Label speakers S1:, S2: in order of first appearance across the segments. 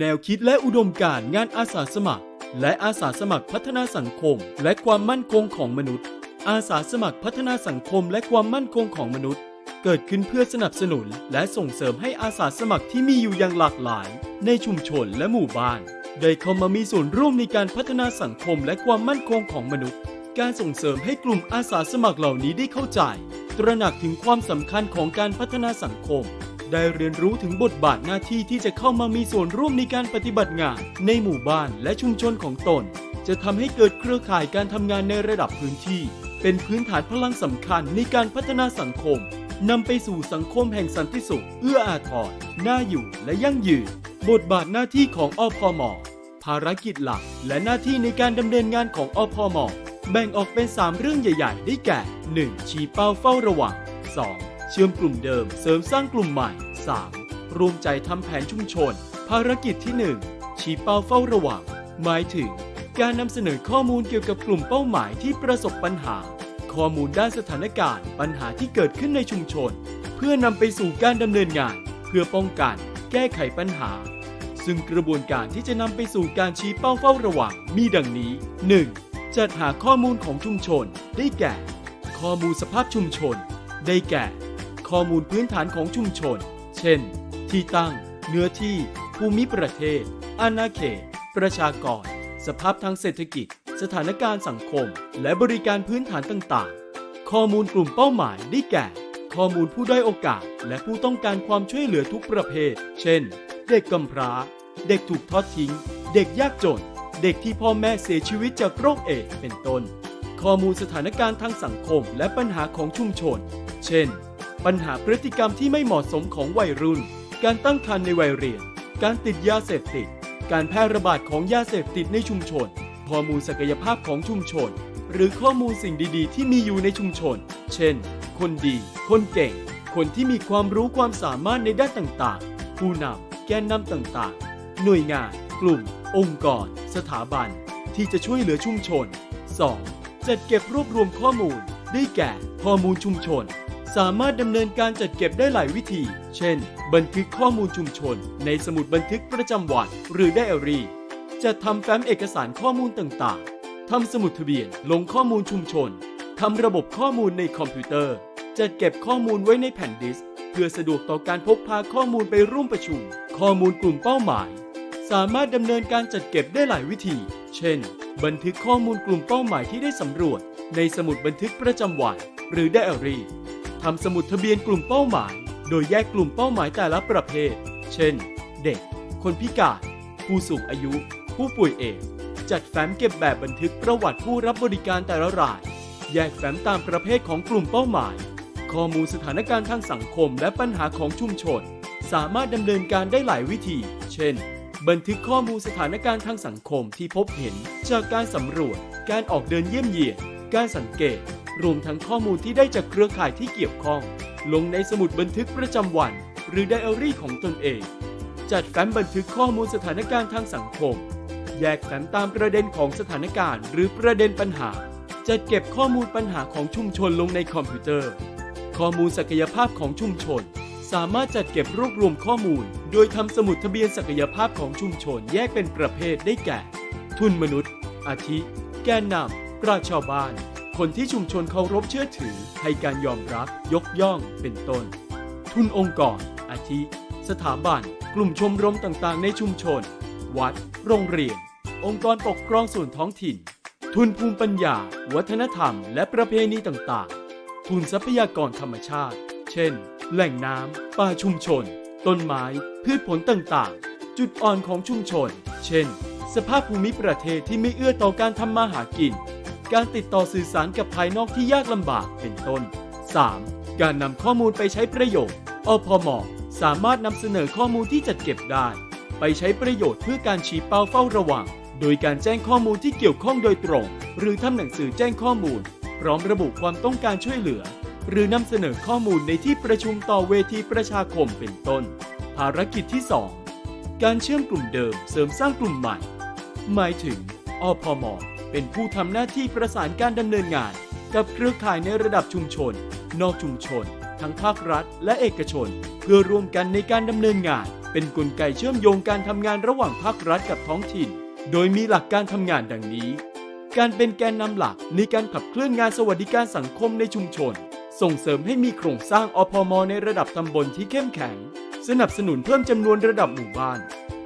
S1: แนวคิดและอุดมการณ์งานอาสาสมัคร และอาสาสมัครพัฒนาสังคม และความมั่นคงของมนุษย์ อาสาสมัครพัฒนาสังคมและความมั่นคงของมนุษย์ เกิดขึ้นเพื่อสนับสนุน และส่งเสริมให้อาสาสมัครที่มีอยู่อย่างหลากหลาย ในชุมชนและหมู่บ้าน ได้เข้ามามีส่วนร่วมในการพัฒนาสังคมและความมั่นคงของมนุษย์ การส่งเสริมให้กลุ่มอาสาสมัครเหล่านี้ได้เข้าใจ ตระหนักถึงความสำคัญของการพัฒนาสังคม ได้เรียนรู้ถึงบทบาทหน้าที่ที่จะเข้ามามีส่วนร่วมในการปฏิบัติงาน ในหมู่บ้านและชุมชนของตน จะทำให้เกิดเครือข่ายการทำงานในระดับพื้นที่ เป็นพื้นฐานพลังสำคัญในการพัฒนาสังคมนำไปสู่สังคมแห่งสันติสุข เอื้ออาทรน่าอยู่และยั่งยืน บทบาทหน้าที่ของอพมภารกิจหลักและหน้าที่ในการดำเนินงานของอพมแบ่งออกเป็น 3 เรื่องใหญ่ ๆ ได้แก่ 1. ชี้เป้าเฝ้าระวัง 2. เชื่อมกลุ่มเดิมเสริมสร้างกลุ่มใหม่ 3. รวมใจทำแผนชุมชน ภารกิจที่ 1 ชี้เป้าเฝ้าระวัง หมายถึง การนำเสนอข้อมูลเกี่ยวกับกลุ่มเป้าหมายที่ประสบปัญหา ข้อมูลด้านสถานการณ์ ปัญหาที่เกิดขึ้นในชุมชน เพื่อนำไปสู่การดำเนินงาน เพื่อป้องกัน แก้ไขปัญหา ซึ่งกระบวนการที่จะนำไปสู่การชี้เป้าเฝ้าระวังมีดังนี้ 1. จัดหาข้อมูลของชุมชน ได้แก่ ข้อมูลสภาพชุมชน ได้แก่ ข้อมูลพื้นฐานของชุมชน เช่น ที่ตั้ง เนื้อที่ ภูมิประเทศ อาณาเขต ประชากร สภาพทางเศรษฐกิจ สถานการณ์สังคม และบริการพื้นฐานต่างๆ ข้อมูลกลุ่มเป้าหมายได้แก่ ข้อมูลผู้ด้อยโอกาส และผู้ต้องการความช่วยเหลือทุกประเภท เช่น เด็กกำพร้า เด็กถูกทอดทิ้ง เด็กยากจน เด็กที่พ่อแม่เสียชีวิตจากโรคเอดส์เป็นต้น ข้อมูลสถานการณ์ทางสังคมและปัญหาของชุมชน เช่น ปัญหาพฤติกรรมที่ไม่เหมาะสมของวัยรุ่น การตั้งครรภ์ในวัยเรียน การติดยาเสพติด การแพร่ระบาดของยาเสพติดในชุมชน ข้อมูลศักยภาพของชุมชน หรือข้อมูลสิ่งดีๆ ที่มีอยู่ในชุมชน เช่น คนดี คนเก่ง คนที่มีความรู้ความสามารถในด้านต่างๆ ผู้นำ แกนนำต่างๆ หน่วยงาน กลุ่ม องค์กร สถาบัน ที่จะช่วยเหลือชุมชน 2. จัดเก็บรวบรวมข้อมูล ได้แก่ ข้อมูลชุมชน สามารถดำเนินการจัดเก็บได้หลายวิธี เช่น บันทึกข้อมูลชุมชน ในสมุดบันทึกประจำวัน หรือไดอารี่จะทำแฟ้มเอกสารข้อมูลต่างๆ ทำสมุดทะเบียน ลงข้อมูลชุมชน ทำระบบข้อมูลในคอมพิวเตอร์ จัดเก็บข้อมูลไว้ในแผ่นดิสก์เพื่อสะดวกต่อการพกพาข้อมูลไปร่วมประชุม ข้อมูลกลุ่มเป้าหมาย สามารถดำเนินการจัดเก็บได้หลายวิธี เช่น บันทึกข้อมูลกลุ่มเป้าหมายที่ได้สำรวจ ในสมุดบันทึกประจำวัน หรือไดอารี่ ทำสมุดทะเบียนกลุ่มเป้าหมาย โดยแยกกลุ่มเป้าหมายแต่ละประเภท เช่น เด็ก คนพิการ ผู้สูงอายุ ผู้ป่วยเอดจัดแฟ้มเก็บแบบบันทึกประวัติผู้รับบริการแต่ละราย แยกแฟ้มตามประเภทของกลุ่มเป้าหมาย ข้อมูลสถานการณ์ทางสังคมและปัญหาของชุมชน สามารถดำเนินการได้หลายวิธี เช่น บันทึกข้อมูลสถานการณ์ทางสังคมที่พบเห็น จากการสำรวจ การออกเดินเยี่ยมเยียน การสังเกต รวมทั้งข้อมูลที่ได้จากเครือข่ายที่เกี่ยวข้อง ลงในสมุดบันทึกประจำวัน หรือไดอารี่ของตนเอง จัดแฟ้มบันทึกข้อมูลสถานการณ์ทางสังคม แยกแฟ้มตามประเด็นของสถานการณ์ หรือประเด็นปัญหา จัดเก็บข้อมูลปัญหาของชุมชนลงในคอมพิวเตอร์ ข้อมูลศักยภาพของชุมชน สามารถจัดเก็บรวบรวมข้อมูล โดยทำสมุดทะเบียนศักยภาพของชุมชนแยกเป็นประเภทได้แก่ ทุนมนุษย์ อาทิ แกนนำปราชชาวบ้าน คนที่ชุมชนเคารพเชื่อถือ ให้การยอมรับยกย่องเป็นต้น ทุนองค์กร อาทิ สถาบัน กลุ่มชมรมต่างๆ ในชุมชน วัด โรงเรียน องค์กรปกครองส่วนท้องถิ่น ทุนภูมิปัญญา วัฒนธรรม และประเพณีต่างๆ ทุนทรัพยากรธรรมชาติ เช่น แหล่งน้ำป่าชุมชน ต้นไม้ พืชผลต่างๆ จุดอ่อนของชุมชน เช่น สภาพภูมิประเทศที่ไม่เอื้อต่อการทำมาหากิน การติดต่อสื่อสารกับภายนอกที่ยากลำบากเป็นต้น 3. การนำข้อมูลไปใช้ประโยชน์อพมสามารถนำเสนอข้อมูลที่จัดเก็บได้ ไปใช้ประโยชน์เพื่อการชี้เป้าเฝ้าระวัง โดยการแจ้งข้อมูลที่เกี่ยวข้องโดยตรง หรือทำหนังสือแจ้งข้อมูล พร้อมระบุความต้องการช่วยเหลือ หรือนำเสนอข้อมูลในที่ประชุมต่อเวทีประชาคมเป็นต้น ภารกิจที่ 2 การเชื่อมกลุ่มเดิมเสริมสร้างกลุ่มใหม่ หมายถึงอพม เป็นผู้ทำหน้าที่ประสานการดำเนินงาน กับเครือข่ายในระดับชุมชน นอกชุมชน ทั้งภาครัฐ และเอกชน เพื่อร่วมกันในการดำเนินงาน เป็นกลไกเชื่อมโยงการทำงานระหว่างภาครัฐกับท้องถิ่น โดยมีหลักการทำงานดังนี้ การเป็นแกนนำหลักในการขับเคลื่อนงานสวัสดิการสังคมในชุมชน ส่งเสริมให้มีโครงสร้างอพมในระดับตำบลที่เข้มแข็ง สนับสนุนเพิ่มจำนวนระดับหมู่บ้าน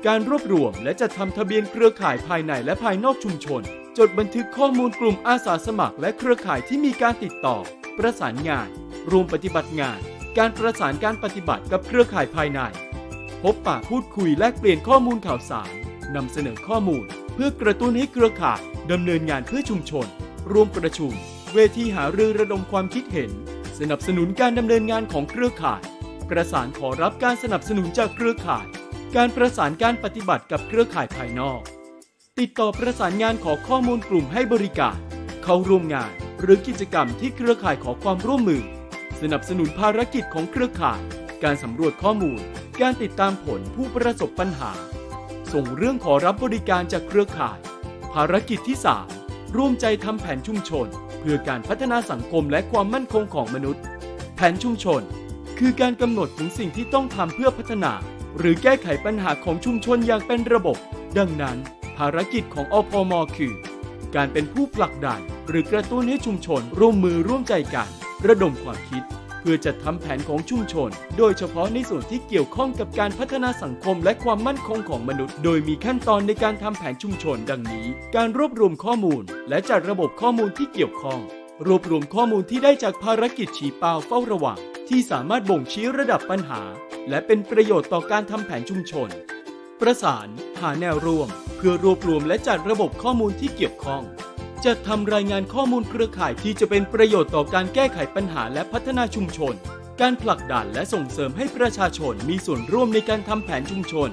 S1: การรวบรวมและจัดทำทะเบียนเครือข่ายภายในและภายนอกชุมชน จดบันทึกข้อมูลกลุ่มอาสาสมัครและเครือข่ายที่มีการติดต่อ ประสานงาน รวมปฏิบัติงาน การประสานการปฏิบัติกับเครือข่ายภายใน พบปะพูดคุยแลกเปลี่ยนข้อมูลข่าวสารนำเสนอข้อมูล เพื่อกระตุ้นให้เครือข่ายดำเนินงานเพื่อชุมชนร่วมประชุม เวทีหารือระดมความคิดเห็น สนับสนุนการดำเนินงานของเครือข่าย ประสานขอรับการสนับสนุนจากเครือข่าย การประสานการปฏิบัติกับเครือข่ายภายนอก ติดต่อประสานงานขอข้อมูลกลุ่มให้บริการ เข้าร่วมงาน หรือกิจกรรมที่เครือข่ายขอความร่วมมือ สนับสนุนภารกิจของเครือข่าย การสำรวจข้อมูล การติดตามผลผู้ประสบปัญหา ส่งเรื่องขอรับบริการจากเครือข่าย ภารกิจที่ 3 ร่วมใจทำแผนชุมชน เพื่อการพัฒนาสังคมและความมั่นคงของมนุษย์ แผนชุมชน คือการกำหนดถึงสิ่งที่ต้องทำเพื่อพัฒนา หรือแก้ไขปัญหาของชุมชนอย่างเป็นระบบ ดังนั้น ภารกิจของอพมคือ การเป็นผู้ผลักดันหรือกระตุ้นให้ชุมชนร่วมมือร่วมใจกัน ระดมความคิด เพื่อจัดทำแผนของชุมชน โดยเฉพาะในส่วนที่เกี่ยวข้องกับการพัฒนาสังคมและความมั่นคงของมนุษย์ โดยมีขั้นตอนในการทำแผนชุมชนดังนี้ การรวบรวมข้อมูล และจัดระบบข้อมูลที่เกี่ยวข้อง รวบรวมข้อมูลที่ได้จากภารกิจชี้เป้าเฝ้าระวังที่สามารถบ่งชี้ระดับปัญหา และเป็นประโยชน์ต่อการทำแผนชุมชน ประสานหาแนวร่วม เพื่อรวบรวมและจัดระบบข้อมูลที่เกี่ยวข้อง จัดทำรายงานข้อมูลเครือข่ายที่จะเป็นประโยชน์ต่อการแก้ไขปัญหาและพัฒนาชุมชน การผลักดันและส่งเสริมให้ประชาชนมีส่วนร่วมในการทำแผนชุมชน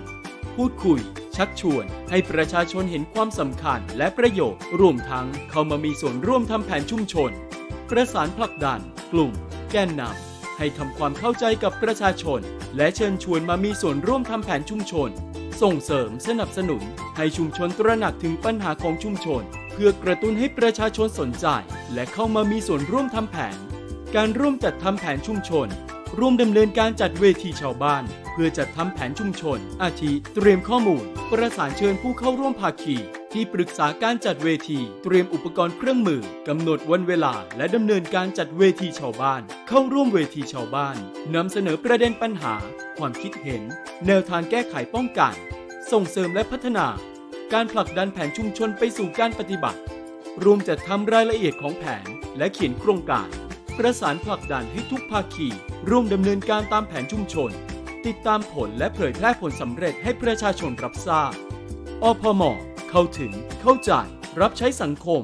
S1: พูดคุย ชักชวน ให้ประชาชนเห็นความสำคัญและประโยชน์ รวมทั้งเข้ามามีส่วนร่วมทำแผนชุมชน ประสานผลักดัน กลุ่ม แกนนำให้ทำความเข้าใจกับประชาชน และเชิญชวนมามีส่วนร่วมทำแผนชุมชน ส่งเสริมสนับสนุน ให้ชุมชนตระหนักถึงปัญหาของชุมชน เพื่อกระตุ้นให้ประชาชนสนใจ และเข้ามามีส่วนร่วมทำแผน การร่วมจัดทำแผนชุมชน ร่วมดำเนินการจัดเวทีชาวบ้าน เพื่อจัดทำแผนชุมชน อาทิเตรียมข้อมูล ประสานเชิญผู้เข้าร่วมภาคี ที่ปรึกษาการจัดเวที เตรียมอุปกรณ์เครื่องมือกำหนดวันเวลา และดำเนินการจัดเวทีชาวบ้าน เข้าร่วมเวทีชาวบ้านนำเสนอประเด็นปัญหา ความคิดเห็น แนวทางแก้ไขป้องกัน ส่งเสริมและพัฒนา การผลักดันแผนชุมชนไปสู่การปฏิบัติ รวมจัดทำรายละเอียดของแผนและเขียนโครงการ ประสานผลักดันให้ทุกภาคี ร่วมดำเนินการตามแผนชุมชน ติดตามผลและเผยแพร่ผลสำเร็จให้ประชาชนรับทราบอพม เข้าถึงเข้าใจ รับใช้สังคม